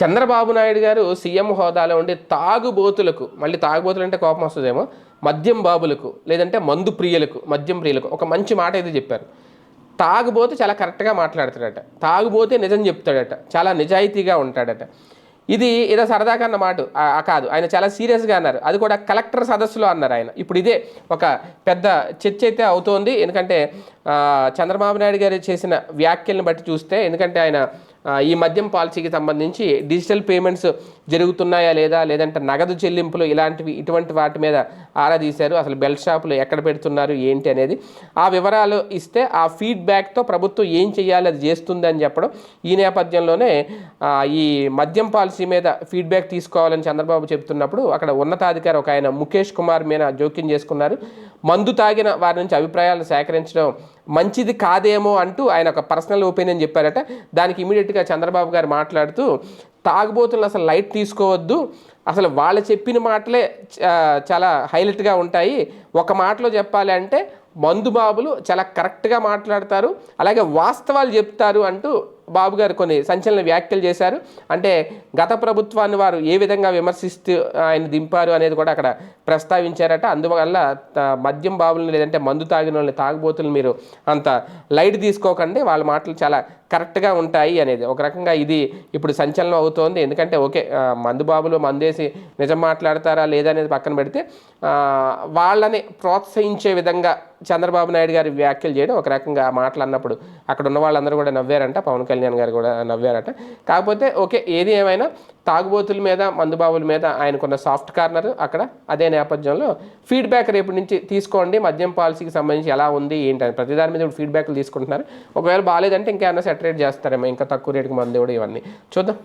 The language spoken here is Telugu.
చంద్రబాబు నాయుడు గారు సీఎం హోదాలో ఉండి తాగుబోతులకు మళ్ళీ తాగుబోతులు అంటే కోపం వస్తుందేమో మద్యం బాబులకు లేదంటే మందు ప్రియులకు మద్యం ప్రియులకు ఒక మంచి మాట అయితే చెప్పారు. తాగుబోతే చాలా కరెక్ట్గా మాట్లాడతాడట. తాగుబోతే నిజం చెప్తాడట. చాలా నిజాయితీగా ఉంటాడట. ఇది ఏదో సరదాగా అన్న మాట కాదు. ఆయన చాలా సీరియస్గా అన్నారు. అది కూడా కలెక్టర్ సదస్సులో అన్నారు ఆయన. ఇప్పుడు ఇదే ఒక పెద్ద చర్చ అయితే అవుతోంది. ఎందుకంటే చంద్రబాబు నాయుడు గారు చేసిన వ్యాఖ్యలను బట్టి చూస్తే ఎందుకంటే ఆయన ఈ మద్యం పాలసీకి సంబంధించి డిజిటల్ పేమెంట్స్ జరుగుతున్నాయా లేదా లేదంటే నగదు చెల్లింపులు ఇలాంటివి ఇటువంటి వాటి మీద ఆరా తీశారు. అసలు బెల్ట్ షాపులు ఎక్కడ పెడుతున్నారు ఏంటి అనేది ఆ వివరాలు ఇస్తే ఆ ఫీడ్బ్యాక్తో ప్రభుత్వం ఏం చేయాలి అది చేస్తుంది అని చెప్పడం ఈ నేపథ్యంలోనే ఈ మద్యం పాలసీ మీద ఫీడ్బ్యాక్ తీసుకోవాలని చంద్రబాబు చెప్తున్నప్పుడు అక్కడ ఉన్నతాధికారి ఒక ఆయన ముఖేష్ కుమార్ మీద జోక్యం చేసుకున్నారు. మందు తాగిన వారి నుంచి అభిప్రాయాలు సేకరించడం మంచిది కాదేమో అంటూ ఆయన ఒక పర్సనల్ ఒపీనియన్ చెప్పారట. దానికి ఇమీడియట్గా చంద్రబాబు గారు మాట్లాడుతూ తాగుబోతులు అసలు లైట్ తీసుకోవద్దు. అసలు వాళ్ళు చెప్పిన మాటలే చాలా హైలైట్గా ఉంటాయి. ఒక మాటలో చెప్పాలి అంటే మందు బాబులు చాలా కరెక్ట్గా మాట్లాడతారు. అలాగే వాస్తవాలు చెప్తారు అంటూ బాబు గారు కొన్ని సంచలన వ్యాఖ్యలు చేశారు. అంటే గత ప్రభుత్వాన్ని వారు ఏ విధంగా విమర్శిస్తూ ఆయన దింపారు అనేది కూడా అక్కడ ప్రస్తావించారట. అందువల్ల త- మద్యం బాబులను లేదంటే మందు తాగిన వాళ్ళని తాగుబోతులు మీరు అంత లైట్ తీసుకోకండి. వాళ్ళ మాటలు చాలా కరెక్ట్గా ఉంటాయి అనేది. ఒక రకంగా ఇది ఇప్పుడు సంచలనం అవుతోంది. ఎందుకంటే ఓకే మందు బాబులు మందేసి నిజం మాట్లాడతారా లేదా అనేది పక్కన పెడితే వాళ్ళని ప్రోత్సహించే విధంగా చంద్రబాబు నాయుడు గారి వ్యాఖ్యలు చేయడం ఒక రకంగా ఆ మాటలు అన్నప్పుడు అక్కడ ఉన్న వాళ్ళందరూ కూడా నవ్వారంట పవన్ కళ్యాణ్ గారు కూడా నవ్వారట. కాకపోతే ఓకే ఏది ఏమైనా తాగుబోతుల మీద మందుబాబుల మీద ఆయనకున్న సాఫ్ట్ కార్నర్ అక్కడ అదే నేపథ్యంలో ఫీడ్బ్యాక్ రేపు నుంచి తీసుకోండి మద్యం పాలసీకి సంబంధించి ఎలా ఉంది ఏంటని ప్రతి దాని మీద ఫీడ్బ్యాక్లు తీసుకుంటున్నారు. ఒకవేళ బాగాలేదంటే ఇంకేమైనా సెటరేట్ చేస్తారేమో ఇంకా తక్కువ రేటుకి మంది కూడా ఇవన్నీ. చూద్దాం.